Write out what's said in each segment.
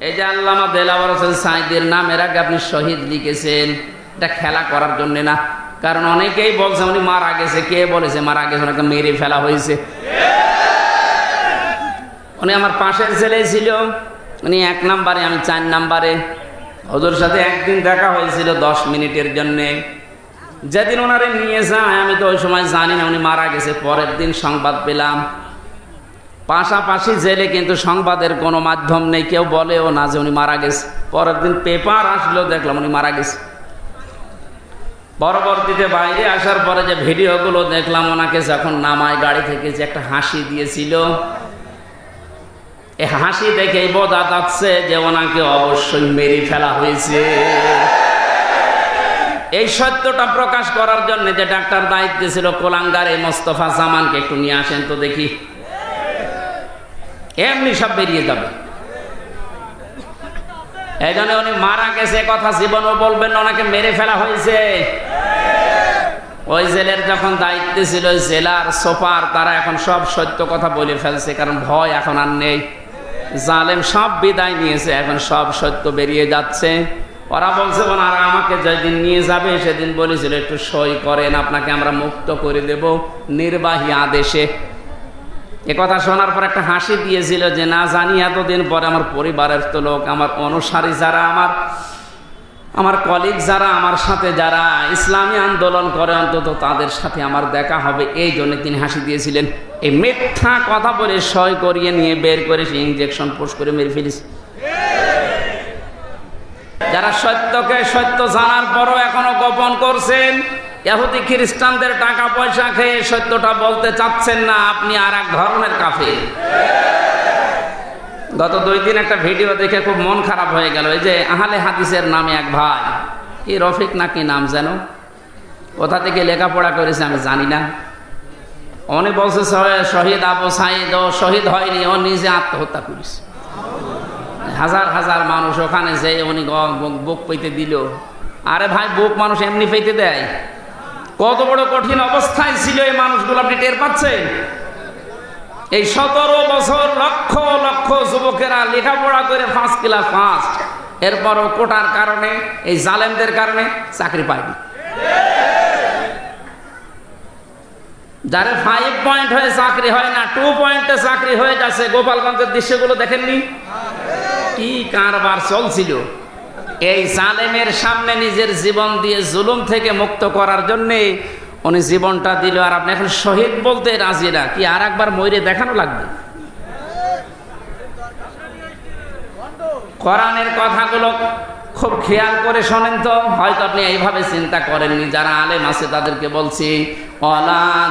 এই যে আল্লামা দেলাওয়ার হোসেন সাইদের নামের আগে আপনি শহীদ লিখেছেন। এটা খেলা করার জন্য না। কারণ অনেকেই বলছে, উনি মারা গেছে। কে বলেছে, মারা গেছে, ওনাকে মেরে ফেলা হয়েছে। উনি আমার পাশের ছেলে ছিল। উনি এক নাম্বারে, আমি চার নাম্বারে। ওদের সাথে একদিন দেখা হয়েছিল দশ মিনিটের জন্যে। যেদিন ওনারে নিয়ে যায়, আমি তো ওই সময় জানি না উনি মারা গেছে। পরের দিন সংবাদ পেলাম। পাশাপাশি জেলে কিন্তু সংবাদের কোনো মাধ্যম নেই, কেউ বলেও না যে উনি মারা গেছে। পরের দিন পেপার আসলো দেখলাম উনি মারা গেছে। পরবর্তীতে বাইরে আসার পরে যে ভিডিওগুলো দেখলাম, ওনাকে যখন নামায় গাড়ি থেকে যে একটা হাসি দিয়েছিল, এ হাসি দেখেই বোঝা যাচ্ছে যে ওনাকে অবশ্যই মেরে ফেলা হয়েছে। এই সত্যটা প্রকাশ করার জন্য যে ডাক্তার দায়িত্ব ছিল কোলাঙ্গার এই মোস্তফা জামানকে একটু নিয়ে আসেন তো দেখি। এমনি সব বেরিয়ে যাবে। এই জন্য উনি মারা গেছে কথা জীবনও বলবেন ওনাকে মেরে ফেলা হয়েছে। ওই জেলের যখন দায়িত্বে ছিল জেলার সোপার, তারা এখন সব সত্য কথা বলে ফেলছে, কারণ ভয় এখন আর নেই। জালেম সব বিদায় নিয়েছে, এখন সব সত্য বেরিয়ে যাচ্ছে। ওরা বলছে ওনারা আমাকে যেদিন নিয়ে যাবে, সেদিন বলেছিল, একটু সই করেন, আপনাকে আমরা মুক্ত করে দেব নির্বাহী আদেশে। এ কথা শোনার পর একটা হাসি দিয়েছিল যে, না জানি, এতদিন পরে আমার পরিবারের তো লোক, আমার অনুসারী যারা, আমার আমার কলিগ যারা, আমার সাথে যারা ইসলামী আন্দোলন করে, অন্তত তাদের সাথে আমার দেখা হবে। এই জন্য তিনি হাসি দিয়েছিলেন। এই মিথ্যা কথা বলে সয় করিয়ে নিয়ে বের করে সে ইঞ্জেকশন পোষ করে মেরে ফেলিস যারা সত্যকে সত্য জানার পরও এখনও গোপন করছেন ইহুদি খ্রিস্টানদের টাকা পয়সা খেয়ে সত্যটা বলতে চাচ্ছেন না, আপনি আর এক ধরনের কাফে গত দুই দিন একটা ভিডিও দেখে খুব মন খারাপ হয়ে গেল, এই যে আহলে হাদিসের নামে এক ভাই, কি রফিক না কি নাম যেন? কোথা থেকে লেখাপড়া করেছে আমি জানি না। উনি বলছে শহীদ আবু সাইদ, ও শহীদ হয়নি, ও নিজে আত্মহত্যা করেছে। হাজার হাজার মানুষ ওখানে যে উনি বুক পেতে দিল। আরে ভাই, বুক মানুষ এমনি পেতে দেয়? কত বড় কঠিন অবস্থায় ছিল এই মানুষগুলো আপনি টের পাচ্ছেন? এই সতেরো বছর লক্ষ লক্ষ যুবকেরা লেখাপড়া করে ফার্স্ট ক্লাস ফার্স্ট এরপরও কোটার কারণে, এই জালেমদের কারণে চাকরি পায়নি। যারা ফাইভ পয়েন্ট হয়ে চাকরি হয় না টু পয়েন্টে চাকরি হয়ে যাচ্ছে গোপালগঞ্জের দৃশ্যগুলো দেখেননি? কি কারবার চলছিল? এই জালেমের সামনে নিজের জীবন দিয়ে জুলুম থেকে মুক্ত করার জন্যে উনি জীবনটা দিল। আর আপনি এখন শহীদ বলতে রাজি না। কি আর একবার ময়ূরে দেখানো লাগবে? কোরআনের কথাগুলো খুব খেয়াল করে শোনেন তো। হয়তো আপনি এইভাবে চিন্তা করেননি। যারা আলেম আছে তাদেরকে বলছি অলা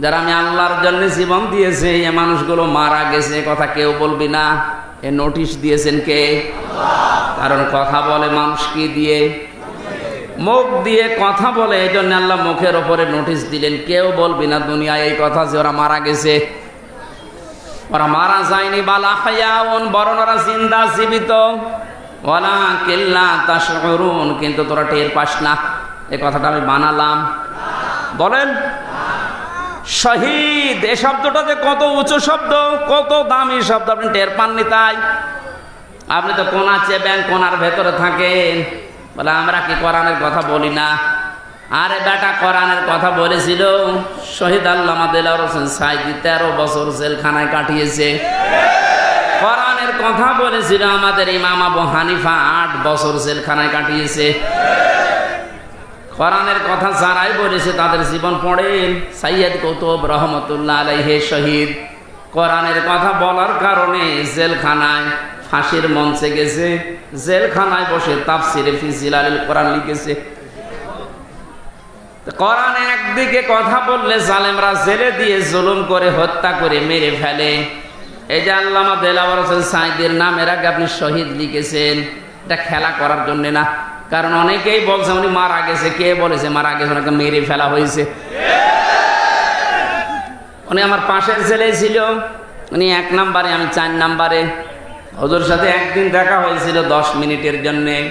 যারা আমি আল্লাহর জন্য জীবন দিয়েছে, এ মানুষগুলো মারা গেছে কথা কেউ বলবি না। এ নোটিশ দিয়েছেন কে? কারণ কথা বলে মানুষ কি দিয়ে? মুখ দিয়ে কথা বলে এই জন্য আল্লাহ মুখের ওপরে নোটিশ দিলেন। কেউ বলবি না দুনিয়ায় এই কথা যে ওরা মারা গেছে। ওরা মারা যায়নি, বালা হায়াউন বরং ওরা জিন্দা জীবিত। ওলা কেল্লা তা কিন্তু তোরা টের পাস না। এই কথাটা আমি বানালাম বলেন, শহীদ, এ শব্দটা যে কত উঁচু শব্দ, কত দামি শব্দ, আপনি টের পাননি তাই? আপনি তো কোনা চেবেন, কোনার ভেতরে থাকেন। বলে, আমরা কি কোরআনের কথা বলি না? আরে বেটা, কোরআনের কথা বলেছিল, শহীদ আল্লামা দেলার হোসেন সাইদি তেরো বছর জেলখানায় কাটিয়েছে। কোরআনের কথা বলেছিল আমাদের ইমাম আবু হানিফা আট বছর জেলখানায় কাটিয়েছে। কোরআনের কথা যারাই বলেছে তাদের জীবন পড়েন। সাইয়দ কৌতুব রহমতুল্লাহ আলাইহে শহীদ। কোরআনের কথা বলার কারণে জেলখানায় ফাঁসির মঞ্চে গেছে। জেলখানায় বসে তাফসিরে ফিজিলালিল কোরআন লিখেছে। কোরআন একদিকে কথা বললে জালেমরা জেলে দিয়ে জুলুম করে, হত্যা করে, মেরে ফেলে। এই যে আল্লামা দেলাওয়ার হোসেন সাইদের নাম এর আগে আপনি শহীদ লিখেছেন। এটা খেলা করার জন্যে না। কারণ অনেকেই বলছে, উনি মারা গেছে। কে বলেছে, মারা গেছে? ওনাকে মেরে ফেলা হয়েছে। উনি আমার পাশের ছেলে ছিল। উনি এক নাম্বারে, আমি চার নাম্বারে। ওদের সাথে একদিন দেখা হয়েছিল দশ মিনিটের জন্যে।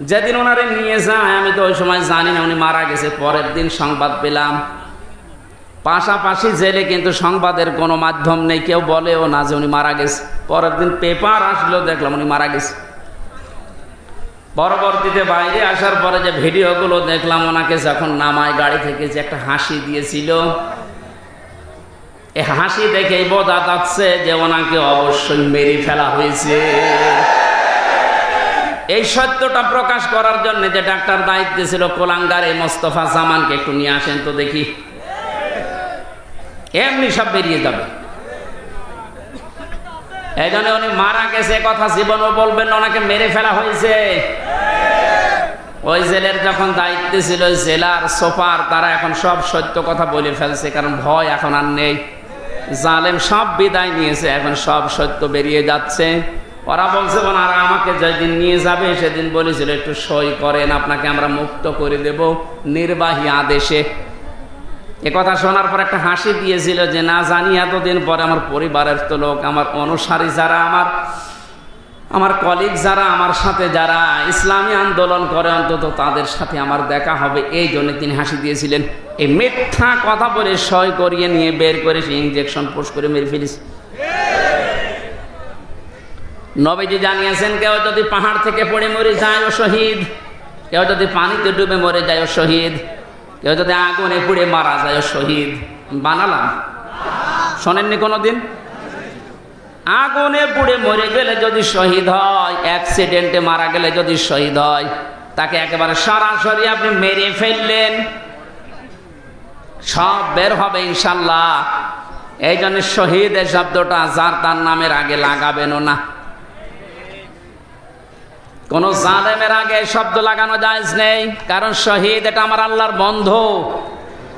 যেদিন ওনারে নিয়ে যায়, আমি তো ওই সময় জানি না, উনি মারা গেছে। পরের দিন সংবাদ পেলাম। পাশাপাশি জেলে কিন্তু সংবাদের কোনো মাধ্যম নেই। কেউ বলেও না যে উনি মারা গেছে। পরের দিন পেপার আসলো, দেখলাম উনি মারা গেছে। পরবর্তীতে বাইরে আসার পরে যে ভিডিওগুলো দেখলাম, ওনাকে যখন নামায়, গাড়ি থেকে যে একটা হাসি দিয়েছিল, এ হাসি দেখেই বোঝা যাচ্ছে যে ওনাকে অবশ্যই মেরে ফেলা হয়েছে। এই সত্যটা প্রকাশ করার জন্য যে ডাক্তার দায়িত্বে ছিল কোলাঙ্গার এই মোস্তফা জামানকে একটু নিয়ে আসেন তো দেখি। এমনি সব বেরিয়ে যাবে। এই জন্য উনি মারা গেছে কথা জীবনও বলবেন ওনাকে মেরে ফেলা হয়েছে। ওই জেলের যখন দায়িত্বে ছিল, জেলার সোফার তারা এখন সব সত্য কথা বলে ফেলছে, কারণ ভয় এখন আর নেই। জালেম সব বিদায় নিয়েছে, এখন সব সত্য বেরিয়ে যাচ্ছে। ওরা বলছে ওনারা আমাকে যেদিন নিয়ে যাবে, সেদিন বলেছিল, একটু সই করেন, আপনাকে আমরা মুক্ত করে দেব নির্বাহী আদেশে। এ কথা শোনার পর একটা হাসি দিয়েছিল যে, না জানি, এতদিন পরে আমার পরিবারের তো লোক, আমার অনুসারী যারা আমার আমার কলিগ যারা, আমার সাথে যারা ইসলামী আন্দোলন করে, অন্তত তাদের সাথে আমার দেখা হবে। এই জন্য তিনি হাসি দিয়েছিলেন। এই মিথ্যা কথা বলে সই করিয়ে নিয়ে বের করে সে ইঞ্জেকশন পোষ করে মেরে ফেলিস নবীজি জানিয়েছেন, কেউ যদি পাহাড় থেকে পড়ে মরে যায় ও শহীদ, কেউ যদি পানিতে ডুবে মরে যায় ও শহীদ, কেউ যদি আগুনে পুড়ে মারা যায় ও শহীদ। বানালাম। শোনেননি কোনোদিন? আগুনে পুড়ে মরে গেলে যদি শহীদ হয় অ্যাক্সিডেন্টে মারা গেলে যদি শহীদ হয়, তাকে একেবারে সরাসরি আপনি মেরে ফেললেন। সব বের হবে ইনশাল্লাহ। এই জন্য শহীদের শব্দটা যার তার নামের আগে লাগাবেনও না। কোন জালেমের আগে শব্দ লাগানো যায় নেই, কারণ শহীদ এটা আমার আল্লাহর বন্ধ।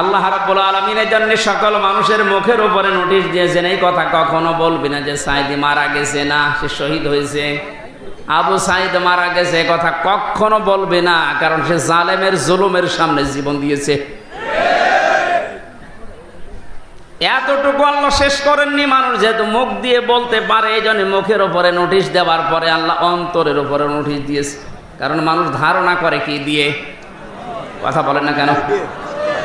আল্লাহ রাব্বুল আলমিনের জন্য সকল মানুষের মুখের উপরে নোটিশ দিয়েছেন, এই কথা কখনো বলবি না যে সাইদি মারা গেছে না, সে শহীদ হয়েছে। আবু সাইদ মারা গেছে কথা কখনো বলবে না, কারণ সে জালেমের জুলুমের সামনে জীবন দিয়েছে। এতটুকু আল্লাহ শেষ করেননি মানুষ, যেহেতু মুখ দিয়ে বলতে পারে এই জন্য মুখের উপরে নোটিশ দেওয়ার পরে আল্লাহ অন্তরের উপরে নোটিশ দিয়েছে। কারণ মানুষ ধারণা করে কি দিয়ে? কথা বলেন না কেন?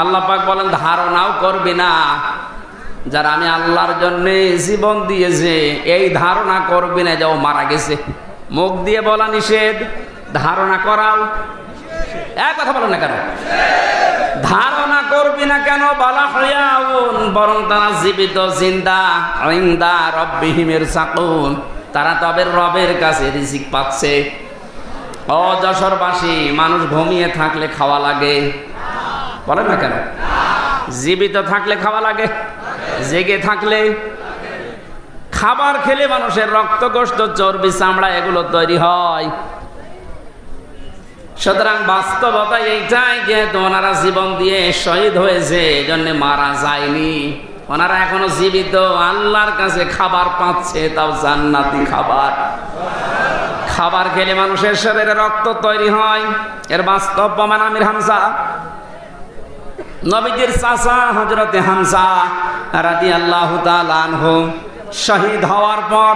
আল্লাহ পাক বলেন, ধারণাও করবে না। যারা আমি আল্লাহর জন্য জীবন দিয়েছে, এই ধারণা করবে না যে ও মারা গেছে। মুখ দিয়ে বলা নিষেধ, ধারণা করাও। এক কথা বলো না কেন? ধারণা করবি না কেন? বলা হইয়াউন বরং তারা জীবিত, জিন্দা ইন্দা রব্বিহিমের সাকুন তারা তবে রবের কাছে রিজিক পাচ্ছে। ও যশোরবাসী মানুষ ঘুমিয়ে থাকলে খাওয়া লাগে। বলেন না কেন? জীবিত থাকলে খাওয়া লাগে, জেগে থাকলে। খাবার খেলে মানুষের রক্ত গোষ্ঠ চর্বি, চামড়া এগুলো তৈরি হয়। সুতরাং বাস্তবতা এইটাই যেহেতু ওনারা জীবন দিয়ে শহীদ হয়েছে এই জন্য মারা যায়নি। ওনারা এখনও জীবিত, আল্লাহর কাছে খাবার পাচ্ছে, তাও জান্নাতি খাবার। খাবার খেলে মানুষের শরীরে রক্ত তৈরি হয়। এর বাস্তব প্রমাণ আমির হামসা নবীজির চাচা হজরতে হামসা রাদি আল্লাহ শহীদ হওয়ার পর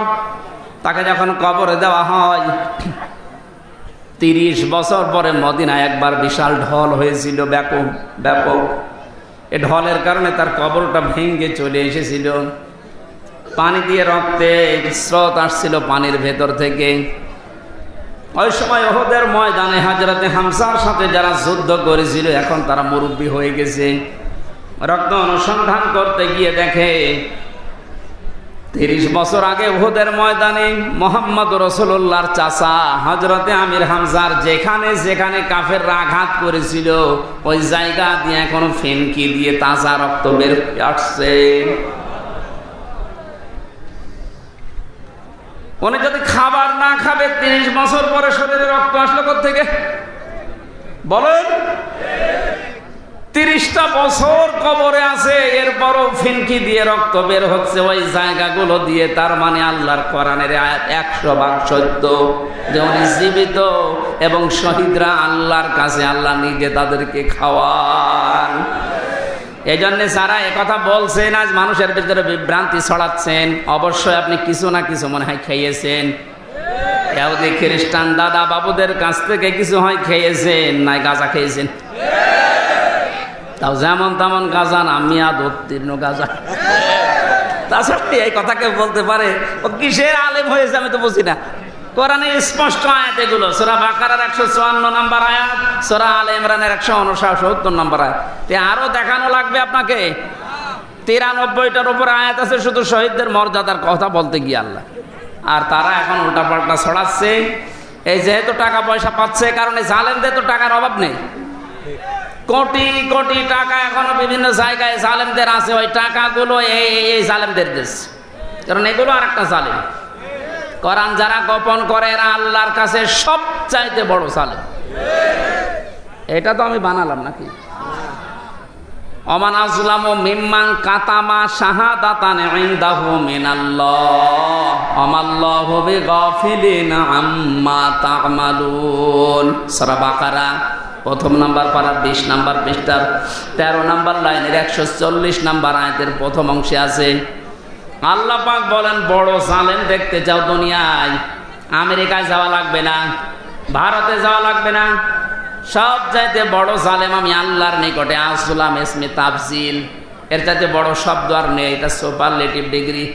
তাকে যখন কবরে দেওয়া হয়, তিরিশ বছর পরে মদিনায় একবার বিশাল ঢল হয়েছিল, ব্যাপক ব্যাপক। এ ঢলের কারণে তার কবরটা ভেঙে চলে এসেছিল। পানি দিয়ে রক্তে স্রোত আসছিল পানির ভেতর থেকে। ওই সময় ওহদের ময়দানে হাজরাতে হামসার সাথে যারা যুদ্ধ করেছিল, এখন তারা মুরব্বী হয়ে গেছে। রক্ত অনুসন্ধান করতে গিয়ে দেখে, তিরিশ বছর আগে ওহদের ময়দানে মোহাম্মদ রসুল্লাহর চাচা হজরতে আমির হামজার যেখানে যেখানে কাফের আঘাত করেছিল, ওই জায়গা দিয়ে এখন ফেনকি দিয়ে তাজা রক্ত বের হয়ে আসছে। উনি যদি খাবার না খাবে, তিরিশ বছর পরে শরীরে রক্ত আসলো থেকে বলেন, তিরিশটা বছর কবরে আছে, এরপরও ফিনকি দিয়ে রক্ত বের হচ্ছে, ওই জায়গাগুলো দিয়ে, তার মানে আল্লাহর কোরআনের একশো ভাগ সত্য। যে উনি জীবিত এবং শহীদরা আল্লাহর কাছে আল্লাহ নিজে তাদেরকে খাওয়ান। এই জন্যে যারা একথা বলছেন, আজ মানুষের ভিতরে বিভ্রান্তি ছড়াচ্ছেন। অবশ্যই আপনি কিছু না কিছু মনে হয় খেয়েছেন। এহুদি খ্রিস্টান দাদা বাবুদের কাছ থেকে কিছু হয় খেয়েছেন নাই গাঁজা খেয়েছেন? তাও যেমন তেমন গাজা না মিয়াদ উত্তীর্ণ গাজা। তাছাড়া এই কথা কেউ বলতে পারে, ও কিসের আলেম হয়েছে আমি তো বুঝি না। কোরআনে স্পষ্ট আয়াত এগুলো। সোরা বাকারার একশো চুয়ান্ন নম্বর আয়াত, সোরা আলে ইমরানের একশো উনসত্তর নম্বর আয়াত। তে আরও দেখানো লাগবে আপনাকে? তিরানব্বইটার উপর আয়াত আছে, শুধু শহীদদের মর্যাদার কথা বলতে গিয়ে আল্লাহ। আর তারা এখন উল্টাপাল্টা ছড়াচ্ছে। এই যেহেতু টাকা পয়সা পাচ্ছে কারণে জালেমদের তো টাকার অভাব নেই। কোটি কোটি টাকা এখনও বিভিন্ন জায়গায় জালেমদের আছে, ওই টাকাগুলো এই, এই- এই জালেমদের দেশ। কারণ এগুলো আর একটা জালেম। কোরআন যারা গোপন করে, এরা আল্লাহর কাছে সবচাইতে বড় জালেম এটা তো আমি বানালাম নাকি? অমান আজলাম ও মিম্মাং কাতামা শাহাদাতান ইনদাহু মিনাল্লাহ। আমাল্লাহু বিগাফিলিন আম্মা তা'মালুন। সূরা বাকারা, প্রথম নাম্বার পাড়ার বিশ নাম্বার পৃষ্ঠার তেরো নাম্বার লাইনের একশো চল্লিশ নাম্বার আয়াতের প্রথম অংশে আছে আল্লাহ পাক বলেন, বড় জালেম দেখতে চাও দুনিয়ায়। আমেরিকায় যাওয়া লাগবে না, ভারতে যাওয়া লাগবে না। সব চাইতে বড় জালেম আমি আল্লাহর নিকটে আসলাম এসমে তাফজিল। এর চাইতে বড় শব্দ আর নেই, এটা সুপারলেটিভ ডিগ্রি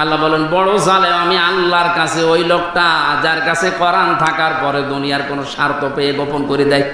আল্লাহ বলেন, বড় জালেম আমি আল্লাহর কাছে, ওই লোকটা যার কাছে কোরআন থাকার পরে দুনিয়ার কোনো স্বার্থ পেয়ে গোপন করে দেয়।